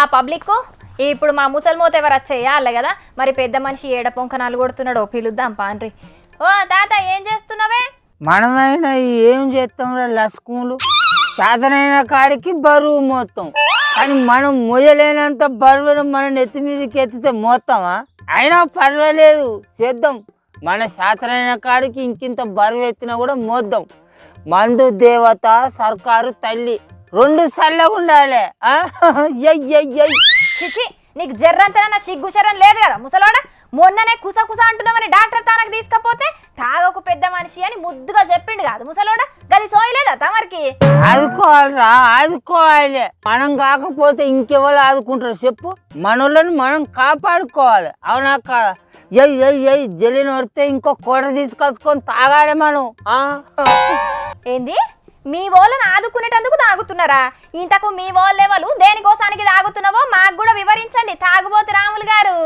ఆ పబ్లిక్ ఇప్పుడు మా ముసలిమోత ఎవరు వచ్చేయాలి కదా. మరి పెద్ద మనిషి ఏడ పొంకనాలు కొడుతున్నాడు పిలుద్దాం పాన్రి ఓ తాత ఏం చేస్తున్నావే? మనమైనా ఏం చేస్తాం రా సాధనైన కాడికి బరువు మొత్తం. కానీ మనం మొయ్యలేనంత బరువును మన నెత్తి మీదకి ఎత్తితే మోస్తామా అయినా పర్వాలేదు చేద్దాం. మన శాతనైన కాడికి ఇంకింత బరువు ఎత్తినా కూడా మోద్దాం. మందు దేవత సర్కారు తల్లి. రెండు సల్లగా ఉండాలి చిచి నీకు జర్రంతన సిగ్గు లేదు కదా ముసలోడా మొన్ననే కుస కుస అంటున్నామని డాక్టర్ తనకు తీసుకపోతే తాగకు పెద్ద మనిషి అని ముద్దుగా చెప్పిండు కాదు ముసలోడా గది సోయలేదా తమరికి ఆదుకోవాలిరా ఆదుకోవాలి మనం కాకపోతే ఇంకెవరు ఆదుకుంటారు చెప్పు మనోళ్ళని మనం కాపాడుకోవాలి అవునా కాదా ఎయ్ ఎయ్ ఎయ్ జల్లిని వస్తే ఇంకో కూడ తీసుకొచ్చుకొని తాగాలి మనం ఆ? ఏంది మీ వాళ్ళని ఆదుకునేటందుకు తాగుతున్నారా? ఇంతకు మీ వాళ్ళెవలు దేనికోసానికి తాగుతున్నావో మాకు కూడా వివరించండి. తాగుబోతు రాములు గారు.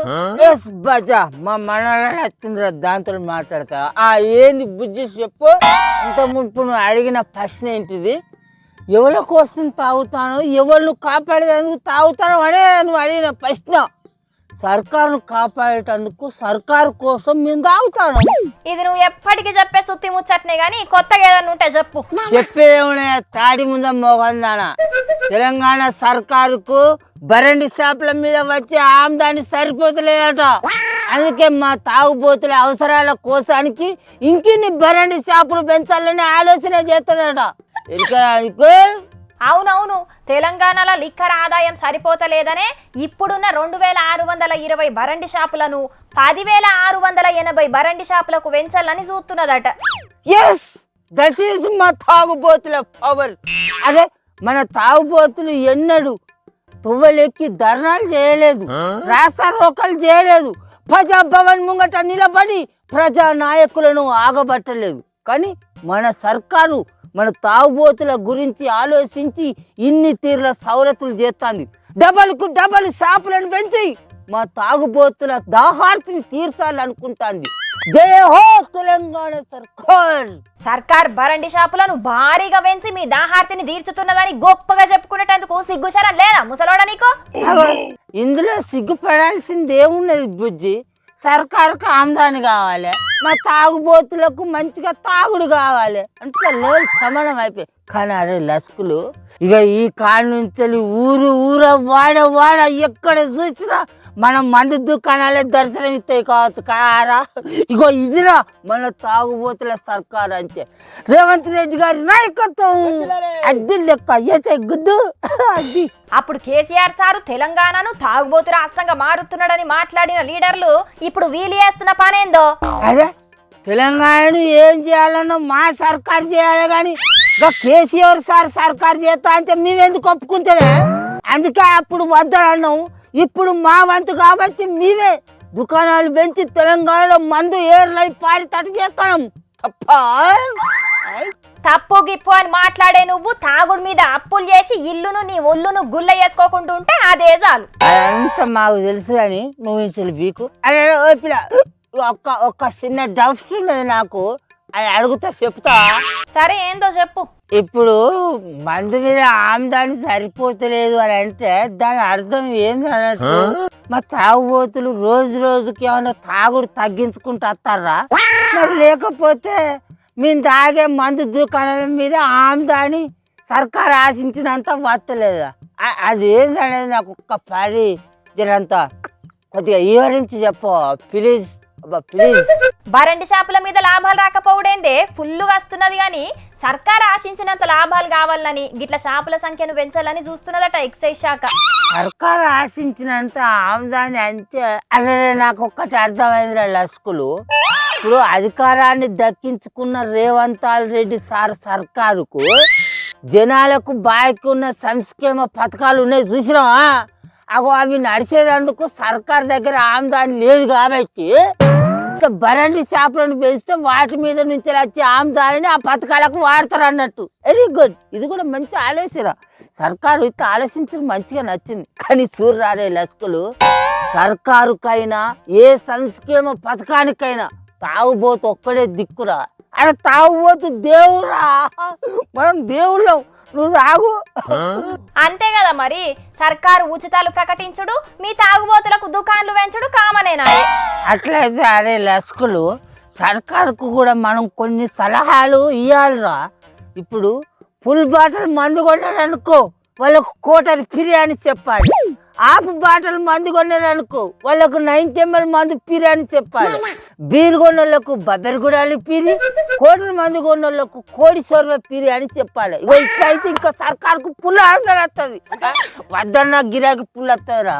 ఎస్ బజా మా దాంతో మాట్లాడతా. ఆ ఏంది బుజ్జి చెప్పు? ఇంత మునుపు నువ్వు అడిగిన ప్రశ్న ఏంటిది? ఎవరి కోసం తాగుతాను ఎవరిని కాపాడేందుకు తాగుతాను అనే నువ్వు అడిగిన ప్రశ్న. సర్కారును కాపాడేటందుకు సర్కారు కోసం మేము తాగుతాను. ఇది నువ్వు ఎప్పటికీ చెప్పే సుత్తి ముచ్చట్నే గాని కొత్తగా ఏదన్నా ఉంటే చెప్పు. చెప్పేదేమనే తాడి ముంద మోగందాన. తెలంగాణ సర్కారుకు బరండి షాపుల మీద వచ్చే ఆమ్దాని సరిపోతలేదట. అందుకే మా తాగుబోతుల అవసరాల కోసానికి ఇంకిన్ని బరండి షాపులు పెంచాలని ఆలోచన చేస్తుందట. ఎందుకు అవునవును తెలంగాణలో లిక్కర్ ఆదాయం సరిపోతలేదనే ఇప్పుడున్న రెండు వేల ఆరు వందల ఇరవై బరండి షాపులను పదివేల ఆరు వందల ఎనభై బరండి షాపులకు పెంచాలని చూస్తున్నదట. ఎస్ దట్ ఈస్ మా తాగుబోతుల పవర్ అదే మన తాగుబోతులు ఎన్నడు తువ్వలెక్కి ధర్నాలు చేయలేదు రాస్తారోకలు చేయలేదు. ప్రజా భవన్ ముంగట నిలబడి ప్రజా నాయకులను ఆగబట్టలేదు. కానీ మన సర్కారు మన తాగుబోతుల గురించి ఆలోచించి ఇన్ని తీర్ల సవలతులు చేస్తాంది. డబల్కు డబల్ షాపులను పెంచి మా తాగుబోతుల దాహార్తిని తీర్చాలనుకుంటాంది. జయ హో తెలంగాణ సర్కార్! సర్కార్ బరండి షాపులను భారీగా పెంచి మీ దాహార్తిని తీర్చుతున్నదని గొప్పగా చెప్పుకునేటందుకు సిగ్గుశరం లేదా ముసలోడ నీకు? ఇందులో సిగ్గుపడాల్సింది ఏమున్నది బుజ్జి? సర్కారుకు ఆమ్దాని కావాలి. మా తాగుబోతులకు మంచిగా తాగుడు కావాలి. అంటే లేదు సమానం అయిపోయి కానీ అరే లస్కులు. ఇక ఈ కాడ నుంచి ఊరు ఊర వాడ వాడ ఎక్కడ చూసినా మనం మందు దుకాణాలే దర్శనం ఇస్తాయి కావచ్చు కారా. ఇగో ఇదిరా మన తాగుబోతుల సర్కారు అంటే. రేవంత్ రెడ్డి గారి నాయకత్వం. అడ్డి లెక్క ఏసే గుద్దు. అది. అప్పుడు కేసీఆర్ సారు తెలంగాణను తాగుబోతు రాష్ట్రంగా మారుతున్నాడని మాట్లాడిన లీడర్లు ఇప్పుడు వీలు చేస్తున్న పనేందో? అదే. తెలంగాణను ఏం చేయాలన్నా మా సర్కారు చేయాలి కానీ ఇంకా కేసీఆర్ సార్ సర్కారు చేస్తా అంటే మేమెందుకు ఒప్పుకుంటే అందుకే అప్పుడు వద్దన్నాం. ఇప్పుడు మా వంతు కాబట్టి మేమే దుకాణాలు పెంచి తెలంగాణలో మందు ఏర్లై పారితట్టు చేస్తాం తప్ప? తప్పు గిప్పు అని మాట్లాడే నువ్వు తాగుడు మీద అప్పులు చేసి ఇల్లును నీ ఒళ్ళును గుల్ల వేసుకోకుండా ఉంటే అదే చాలు. అదంతా మాకు తెలుసు కానీ నువ్వు ఇసలు బీకు అరే ఓ పిల్ల ఒక్క ఒక్క చిన్న డౌట్ ఉన్నది నాకు. అది అడుగుతా చెప్తా. సరే ఏందో చెప్పు. ఇప్పుడు మందు మీద ఆమ్దాని సరిపోతలేదు అని అంటే దాని అర్థం ఏంది అన్నట్టు? మా తాగుబోతులు రోజు రోజుకి ఏమైనా తాగుడు తగ్గించుకుంటూ వస్తారా? మరి లేకపోతే మేము తాగే మందు దుకాణాల మీద ఆమ్దాని సర్కారు ఆశించినంత వస్తలేదా? అది ఏందనేది నాకు ఒక్క పరి జరంతా కొద్దిగా వివరించి చెప్పు ప్లీజ్. ప్లీజ్ బరండి షాపుల మీద లాభాలు రాకపోవడేందే? ఫుల్లుగా వస్తున్నది కానీ సర్కార్ ఆశించినంత లాభాలు కావాలని గిట్ల షాపుల సంఖ్యను పెంచాలని చూస్తున్నదట ఎక్సైజ్ శాఖ. సర్కారు ఆశించినంత ఆమ్దాని అంతే అదే నాకు ఒక్కటి అర్థమైందిరా లస్కులు. ఇప్పుడు అధికారాన్ని దక్కించుకున్న రేవంతాల్ రెడ్డి సార్ సర్కారుకు జనాలకు బాకీ ఉన్న సంక్షేమ పథకాలు ఉన్నాయి చూసినావా? అగో అవి నడిచేదందుకు సర్కార్ దగ్గర ఆమ్దాని లేదు కాబట్టి బరండి చేపలను పెంచితే వాటి మీద నుంచి వచ్చే ఆమ్దాలని ఆ పథకాలకు వాడతారు అన్నట్టు. వెరీ గుడ్ ఇది కూడా మంచి ఆలోచన. సర్కారు ఇంత ఆలోచించడం మంచిగా నచ్చింది. కానీ చూడరారే లస్కులు సర్కారుకైనా ఏ సంక్షేమ పథకానికైనా తాగుబోతు ఒక్కడే దిక్కురా. అరే తాగుబోతు దేవురా. మనం దేవుళ్ళం. నువ్వు తాగు. అంతే కదా మరి? సర్కారు ఉచితాలు ప్రకటించుడు మీ తాగుబోతులకు దుకాన్లు పెంచుడు కామనేనా అట్లయితే అరే లస్కులు. సర్కారుకు కూడా మనం కొన్ని సలహాలు ఇవ్వాలిరా ఇప్పుడు ఫుల్ బాటిల్ మందు కొన్నారనుకో వాళ్ళకు కోటరి ఫిర్యానీ అని చెప్పాలి. హాఫ్ బాటిల్ మందు కొన్నారనుకో వాళ్ళకు నైన్టీ ఎంఎల్ మందు పిరి అని చెప్పాలి. బీరు కొన్నోళ్ళకు బబ్బెరగుడాలి పిరి కోటరి మందు కొన్నోళ్ళకు కోడి సొరవ పిరి అని చెప్పాలి. ఇగో ఇట్లయితే ఇంకా సర్కారుకు పుల్ల ఆర్డర్ వస్తుంది వద్దన్న గిరాకి పుల్ల వస్తుందిరా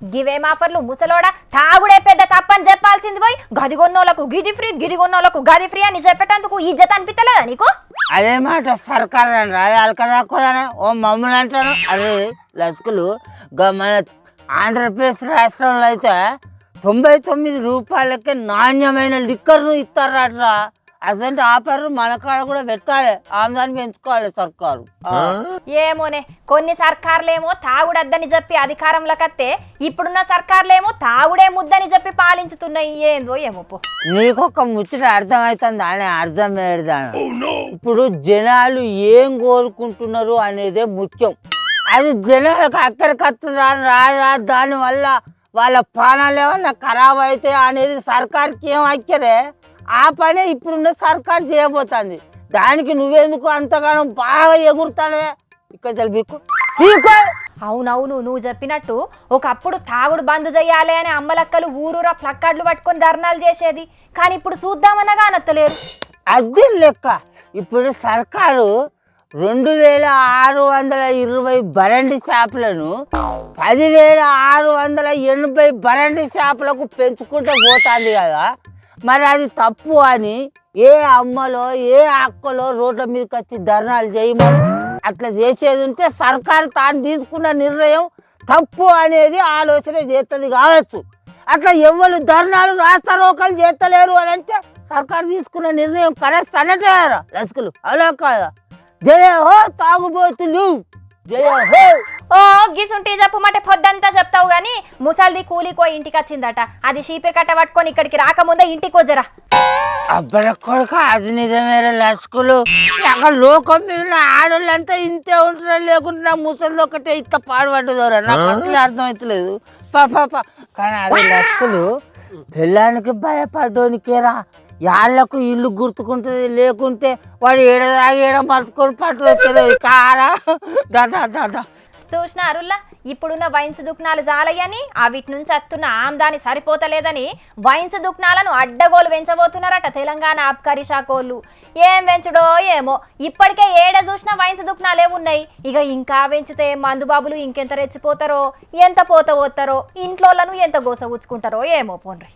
గివేం ఆఫర్లు ముసలోడా? తాగుడే పెద్ద తప్పని చెప్పాల్సింది పోయి గది కొన్నోళ్ళకు గిది ఫ్రీ గిది కొన్నోళ్ళకు గది ఫ్రీ అని చెప్పేటందుకు ఇజ్జత్ అనిపించలేదా నీకు? అదే మాట సర్కార్ అని రాయాలి కదా ఓ మమ్మల్ని అంటాను. అరే లస్కులు మన ఆంధ్రప్రదేశ్ రాష్ట్రంలో అయితే తొంభై తొమ్మిది రూపాయలకే నాణ్యమైన లిక్కర్ను ఇస్తారట్రా. అసలు ఆఫర్ మన కాడ కూడా పెట్టాలి. ఆమ్దాన్ని పెంచుకోవాలి సర్కారు. ఏమోనే కొన్ని సర్కార్లేమో తాగుడద్దని చెప్పి అధికారంలోకి వస్తే ఇప్పుడున్న సర్కార్లేమో తాగుడే ముద్దని చెప్పి పాలించుతున్నాయి. ఏందో ఏమో పో. నీకొక ముచ్చట అర్థమవుతుంది అని అర్థం పెడదాను ఇప్పుడు జనాలు ఏం కోరుకుంటున్నారు అనేదే ముఖ్యం. అది జనాలకు అక్కడికి వస్తుందా రాదా దానివల్ల వాళ్ళ ప్రాణాలు ఏమన్నా ఖరాబ్ అయితే అనేది సర్కార్కి ఏం అక్కరే ఆ పనే ఇప్పుడున్న సర్కార్ చేయబోతుంది. దానికి నువ్వెందుకు అంతగానో బాగా ఎగురుతానే ఇక్కడ పీకో అవునవును నువ్వు చెప్పినట్టు ఒకప్పుడు తాగుడు బంద్ చేయాలి అని అమ్మలక్కలు ఊరూరా ప్లక్కార్డులు పట్టుకొని ధర్నాలు చేసేది. కానీ ఇప్పుడు చూద్దామన్నగా అనత్తలేరు అది లెక్క. ఇప్పుడు సర్కారు రెండు వేల ఆరు వందల ఇరవై బరండి చేపలను పదివేల ఆరు వందల ఎనభై బరండి చేపలకు పెంచుకుంటూ పోతుంది కదా. మరి అది తప్పు అని ఏ అమ్మలో ఏ అక్కలో రోడ్ల మీదకి వచ్చి ధర్నాలు చేయమని అట్లా చేసేది ఉంటే సర్కారు తాను తీసుకున్న నిర్ణయం తప్పు అనేది ఆలోచన చేస్తుంది కావచ్చు. అట్లా ఎవరు ధర్నాలు రాస్తారోకలు చేస్తలేరు అని అంటే సర్కారు తీసుకున్న నిర్ణయం కరెస్ట్ అన్నట్టారా లస్కులు అలా కాదా? జయ హో తాగుబోతులు. జయ హో! ఓ గిసుంటి చెప్పు మాట పొద్దంతా చెప్తావు గాని ముసల్ది కూలికో ఇంటికి వచ్చిందట అది చీపిరి కట్ట పట్టుకొని ఇక్కడికి రాకముందే ఇంటికి వజరా అబ్బర కొడుక అది నిజమేరా లస్కులు. అక్కడ లోకం మీద ఉన్న ఆడోళ్ళంతా ఇంతే ఉంటారా లేకుంటే నా ముసలి ఒకటే ఇంత పాడుపడ్డదోరా? నాకు అసలు అర్థమవుతలేదు పా పా పా. కానీ అది లస్కులు పిల్లానికి భయపడ్డోనికేరా. యాళ్ళకు ఇల్లు గుర్తుకుంటుంది లేకుంటే వాడు ఏడదాగి ఏడ మర్చుకొని పట్టుకొస్తుంది కారా దాదా దాదా చూసిన అరుల్లా ఇప్పుడున్న వైన్స్ దుకాణాలు జాలయ్యని వీటి నుంచి వస్తున్న ఆమ్దాని సరిపోతలేదని వైన్స్ దుకాణాలను అడ్డగోలు పెంచబోతున్నారట తెలంగాణ ఆబ్కారీ శాఖోళ్ళు. ఏం పెంచుడో ఏమో ఇప్పటికే ఏడ చూసినా వైన్స్ దుకాణాలే ఉన్నాయి. ఇక ఇంకా పెంచితే మందుబాబులు ఇంకెంత రెచ్చిపోతారో ఎంత పోత పోతారో ఇంట్లోలను ఎంత గోస ఉచ్చుకుంటారో ఏమో పోన్రి.